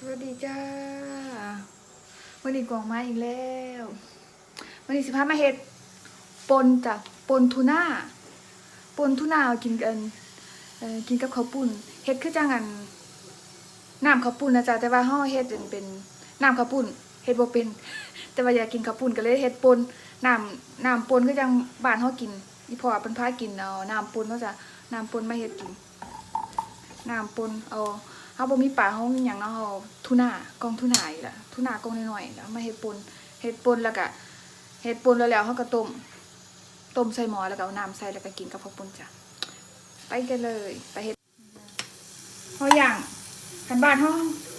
สวัสดีจ้าวันนี้กวางมาอีกแล้ววันนี้สิพามาเฮ็ดปนจ้ะปนทูน่าปนทูน่ากินกันกินกับข้าวปุ้นเฮ็ดคือจังอันน้ำข้าวปุ้นนะจ๊ะแต่ว่าเฮาเฮ็ดเป็นเป็นน้ำข้าวปุ้นเฮ็ดบ่เป็น แต่ว่าอยากกินข้าวปุ้นก็เลยเฮ็ดปนน้ำน้ำปนคือจังบ้านเฮากินอีพ่อเพิ่นพากินเอาน้ำปนเนาะจ้ะน้ำปนมาเฮ็ดกินน้ำปนเอา เฮาบ่มีปลาเฮามีหยังเนาะเฮาทูน่ากองทูน่าอีกล่ะทูน่ากองน้อยๆแล้วมาเฮ็ดปนเฮ็ดปนแล้วก็เฮ็ดปนแล้วแล้วเฮาก็ต้มต้มใส่หม้อแล้วก็เอาน้ำใส่แล้วก็กินกับข้าวปนจ้ะไปกันเลยไปเฮ็ดเฮาย่างคันบ้านเฮา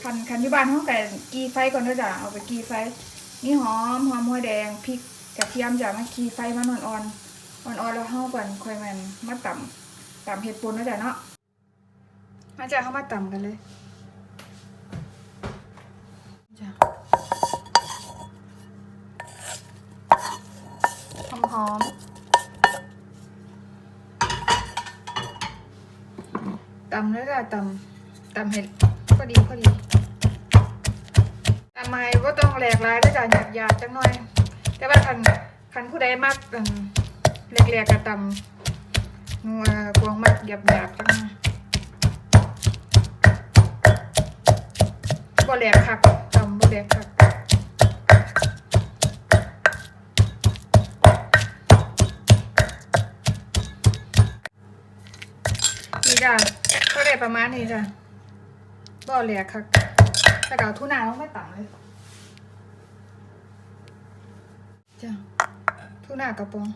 คันคันอยู่บ้านเฮาก็กีไฟก่อนด้อจ้ะเอาไปกีไฟมีหอมหอมหัวแดงพริกกระเทียมจ้ะมากีไฟมันอ่อนๆอ่อนๆแล้วเฮาก่อนค่อยมันมาต่ำต่ำเฮ็ดปนด้อจ้ะเนาะ มาจะเข้ามาต่ำกันเลยจ้ะหอมหอมต่ำเลยจ้ะตำตำเห็ดพอดีพอดีตำไมว่าต้องแหลกลายด้วยจ้ะหยาบหยาบจังหน่อย แต่ว่าคันคันผู้ใดมักอันแหลกๆกระตำนัวกวงมักหยาบหยาบจังหน่อย บ่แหลกคักตำบ่แหลกคักนี่จ้ะก็ได้ประมาณนี้จ้ะบ่แหลกคักแต่เก่าทุนาต้องไม่ต่ำเลยจ้ะทุนากระปอง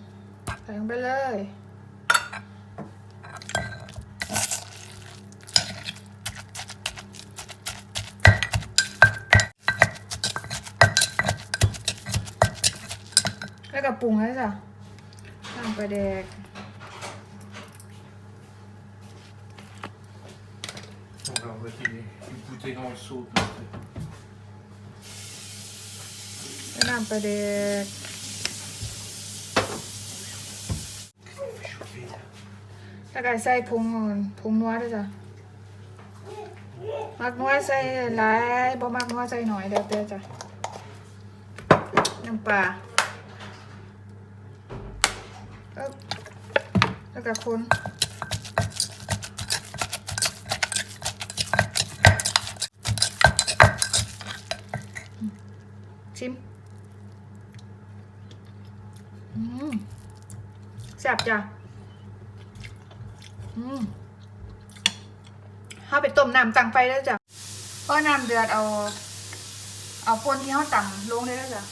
ใส่ลงไปเลย แล้วก็ปรุงแล้วจ้ะน้ำปลาแดก On va envoyer une bouteille dans le seau. peut-être. แล้วน้ำปลาแดก Chauffer, là. แล้วก็ใส่ผงผงนัวด้วยจ้ะมักนัวใส่หลายบ่มักนัวใส่หน่อยแล้วแต่จ้ะน้ำปลาเอิ๊บ แล้วก็คนชิมอืมแซ่บจ้ะอืมเอาไปต้มน้ำตังไฟแล้วจ้ะพอน้ำเดือดเอา เอาปนที่เขาต่ำลงได้แล้วจ้ะ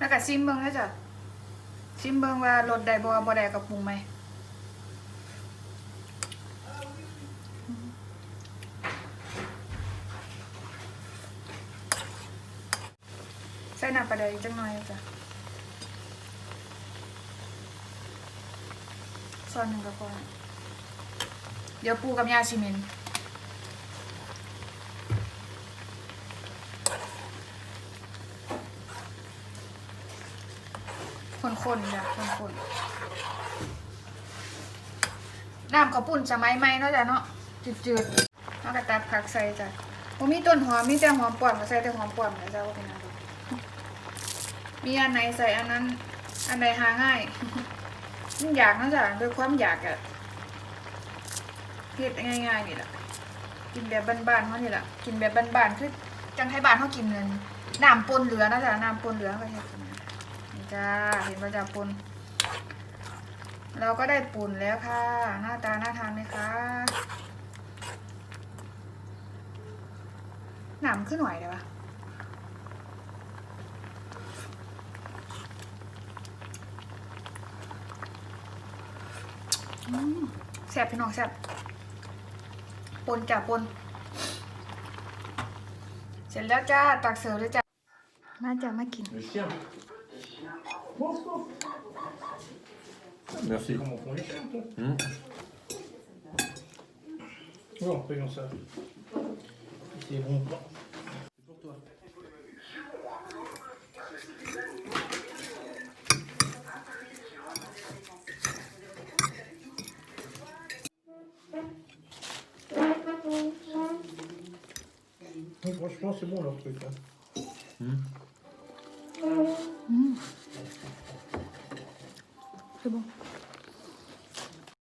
แล้วก็ซิมเบิ้งแล้วจ้ะซิมเบิ้งว่ารสใดบ่บ่ได้กับปรุงไหมใส่น้ำปลาแดกอีกจังหน่อยจ้ะซอนหนึ่งก็พอเดี๋ยวปูกับยาซีเมนต์ คนๆจ้ะคนๆน้ำข้าวปุ้นสมัยใหม่เนาะจ้ะเนาะจืดๆเอากระตัดผักใส่จ้ะผมมีต้นหอมมีแต่หอมป้อมมาใส่แต่หอมป้อมนะจ้ะว่าเป็นอะไรมีอันไหนใส่อันนั้น อันไหนหาง่ายมันอยากนะจ๊ะด้วยความอยากอะเฮ็ดง่ายๆนี่แหละกินแบบบ้านๆเขานี่แหละกินแบบบ้านๆคือจังไทยบ้านเขากินเงินน้ำปนเหลือนะจ๊ะน้ำปนเหลือก็เฮ็ดกันจ้า เห็นว่าจะปนเราก็ได้ปุ่นแล้วค่ะ หน้าตาน่าทานไหมคะหนำขึ้นหน่อยเดี๋ยวะแซ่บพี่น้องแซ่บปนจ้ะปน เสร็จแล้วจ้า ตักเสิร์ฟเลยจ้ะมาจ้ะมากิน Merci. Comment font les chiens, toi Hmm. Bon, payons ça. C'est bon. C'est pour toi. Oui, franchement, c'est bon leur truc. Hein. C'est bon.